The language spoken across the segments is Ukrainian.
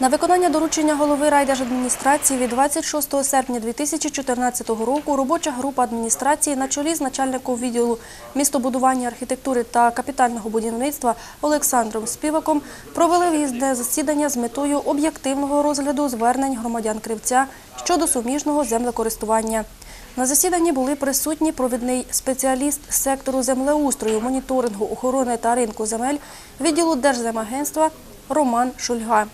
На виконання доручення голови райдержадміністрації від 26 серпня 2014 року робоча група адміністрації на чолі з начальником відділу містобудування, архітектури та капітального будівництва Олександром Співаком провели в'їзне засідання з метою об'єктивного розгляду звернень громадян Кривця щодо суміжного землекористування. На засіданні були присутні провідний спеціаліст сектору землеустрою, моніторингу, охорони та ринку земель відділу Держземагентства Роман Шульга.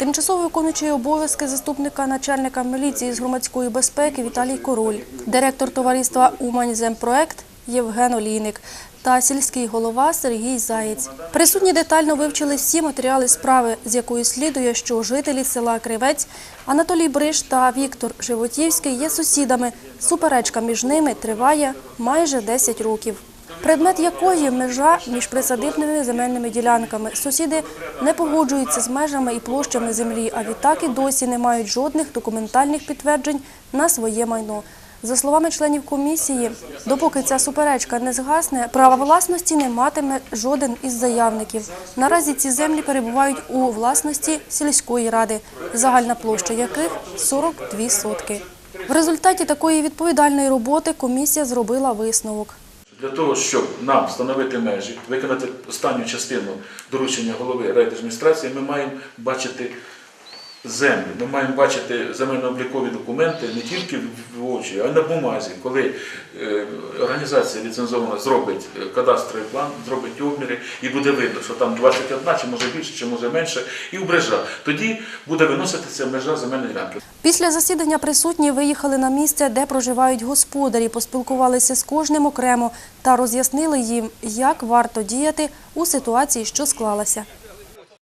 Тимчасово виконуючий обов'язки заступника начальника міліції з громадської безпеки Віталій Король, директор товариства «Уманьземпроект» Євген Олійник та сільський голова Сергій Заєць. Присутні детально вивчили всі матеріали справи, з якої слідує, що жителі села Кривець Анатолій Бриш та Віктор Животівський є сусідами. Суперечка між ними триває майже 10 років. Предмет якої межа між присадибними земельними ділянками. Сусіди не погоджуються з межами і площами землі, а відтак і досі не мають жодних документальних підтверджень на своє майно. За словами членів комісії, допоки ця суперечка не згасне, права власності не матиме жоден із заявників. Наразі ці землі перебувають у власності сільської ради, загальна площа яких 42 сотки. В результаті такої відповідальної роботи комісія зробила висновок. Для того, щоб нам встановити межі, виконати останню частину доручення голови райдержадміністрації, ми маємо бачити землю, ми маємо бачити земельно-облікові документи не тільки в очі, а й на бумазі, коли е, організація ліцензована зробить е, кадастровий план, зробить обміри і буде видно, що там 21, чи може більше, чи може менше, і обрежа. Тоді буде виноситися межа земельної ділянки. Після засідання присутні виїхали на місце, де проживають господарі, поспілкувалися з кожним окремо та роз'яснили їм, як варто діяти у ситуації, що склалася.